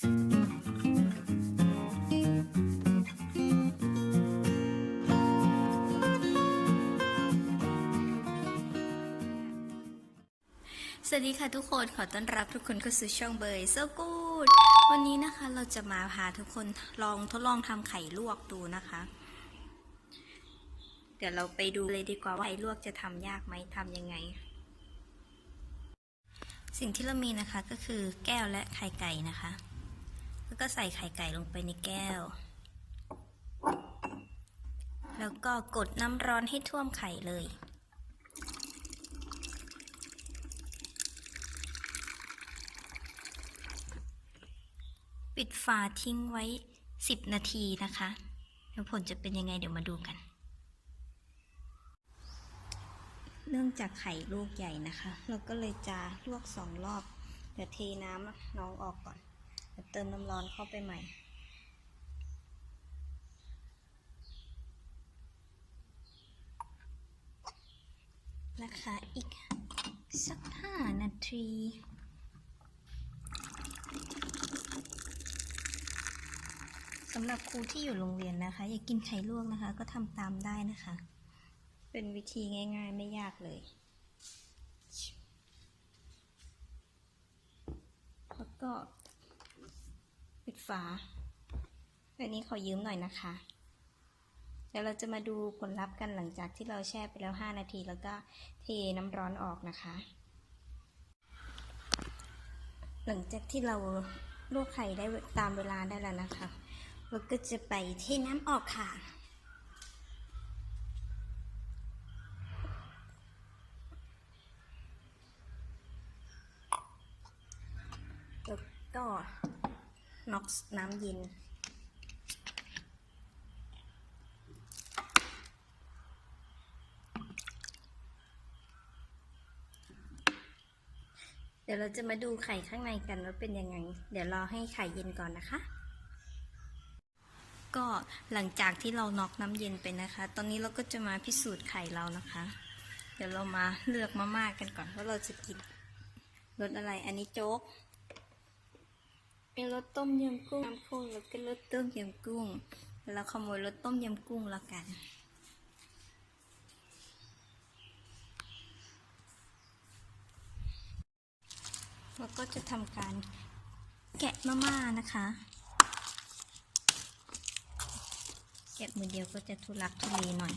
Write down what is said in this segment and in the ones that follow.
สวัสดีค่ะทุกคนขอต้อนรับทุกคนเข้าสู่ช่องเบย so good วันนี้นะคะเราจะมาพาทุกคนลองทดลองทำไข่ลวกดูนะคะ เดี๋ยวเราไปดูเลยดีกว่าว่าไข่ลวกจะทำยากไหมทำยังไง สิ่งที่เรามีนะคะก็คือแก้วและไข่ไก่นะคะ แล้วก็ใส่ไข่ไก่ลงไปในแก้ว แล้วก็กดน้ำร้อนให้ท่วมไข่เลย ปิดฝาทิ้งไว้ 10 นาทีนะคะ แล้วผลจะเป็นยังไงเดี๋ยวมาดูกัน เนื่องจากไข่ลูกใหญ่นะคะ เราก็เลยจะลวกสองรอบ เดี๋ยวเทน้ำน้องออกก่อน เติมน้ำร้อนเข้าไปใหม่ นะคะ อีกสักห้านาทีสำหรับครูที่อยู่โรงเรียนนะคะ อยากกินไข่ลวกนะคะ ก็ทำตามได้นะคะ เป็นวิธีง่ายๆ ไม่ยากเลย แล้วก็ ปิดฝาอันนี้ขอยืมหน่อยนะคะ เดี๋ยวเราจะมาดูผลลัพธ์กันหลังจากที่เราแช่ไปแล้ว 5 นาที แล้วก็เทน้ำร้อนออกนะคะ หลังจากที่เราลวกไข่ได้ตามเวลาได้แล้วนะคะ เราก็จะไปเทน้ำออกค่ะแล้วก็ น็อกน้ำเย็น เดี๋ยวเราจะมาดูไข่ข้างในกันว่าเป็นยังไง เดี๋ยวรอให้ไข่เย็นก่อนนะคะ ก็หลังจากที่เราน็อกน้ำเย็นไปนะคะ ตอนนี้เราก็จะมาพิสูจน์ไข่เรานะคะ เดี๋ยวเรามาเลือกมาม่ากันก่อนว่าเราจะกินรสอะไร อันนี้โจ๊ก เป็นรสต้มยำกุ้งน้ำข้นแล้วก็รสต้มยำกุ้ง เราขโมยรสต้มยำกุ้งแล้วกัน แล้วก็จะทำการแกะมาม่านะคะ แกะมือเดียวก็จะทุลักทุเลหน่อย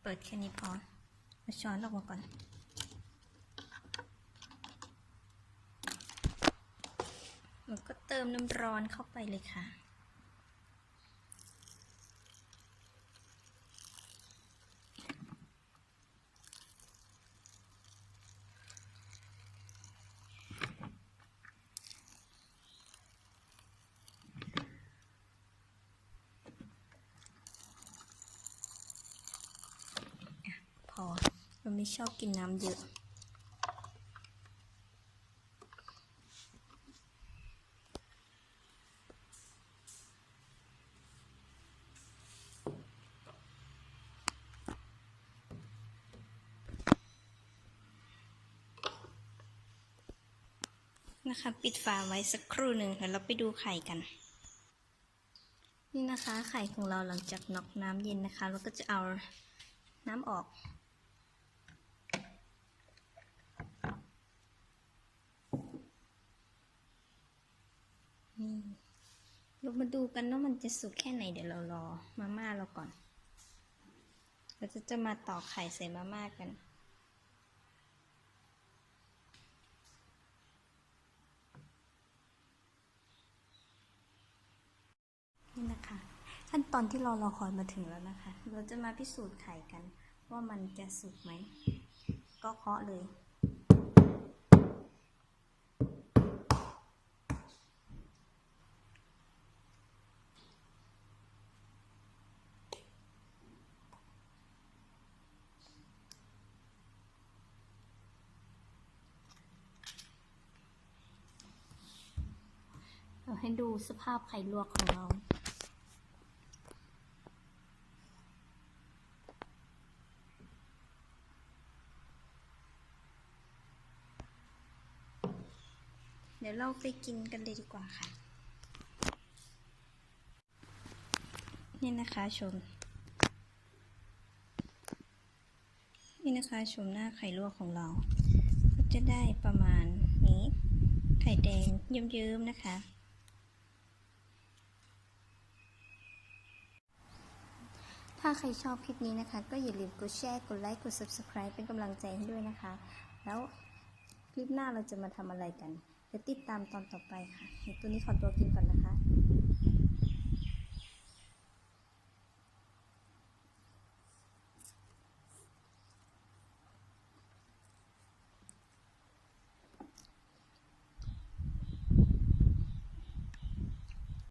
เปิดแค่นี้พอมาช้อนออกมาก่อนแล้วก็เติมน้ำร้อนเข้าไปเลยค่ะ พ อเราไม่ชอบกินน้ำเยอะ นะคะ ปิดฝาไว้สักครู่หนึ่งแล้วเราไปดูไข่กันนี่นะคะไข่ของเราหลังจากน็อกน้ำเย็นนะคะ เราก็จะเอาน้ำออก นี่เรามาดูกันว่ามันจะสุกแค่ไหนเดี๋ยวเรารอมาม่าเราก่อน เราจะจะมาตอกไข่ใส่มาม่ากันนี่นะคะ ขั้นตอนที่เรารอคอยมาถึงแล้วนะคะ เราจะมาพิสูจน์ไข่กัน ว่ามันจะสุกไหม ก็เคาะเลย ให้ดูสภาพไข่ลวกของเรา เดี๋ยวเราไปกินกันเลยดีกว่าค่ะ นี่นะคะชม นี่นะคะชมหน้าไข่ลวกของเราก็จะได้ประมาณนี้ไข่แดงเยิ้มๆนะคะ ถ้าใครชอบคลิปนี้นะคะ ก็อย่าลืมกดแชร์ กดไลค์ กด subscribe เป็นกำลังใจให้ด้วยนะคะ แล้วคลิปหน้าเราจะมาทำอะไรกัน จะติดตามตอนต่อไปค่ะเดี๋ยวตัวนี้ขอตัวกินก่อนนะคะ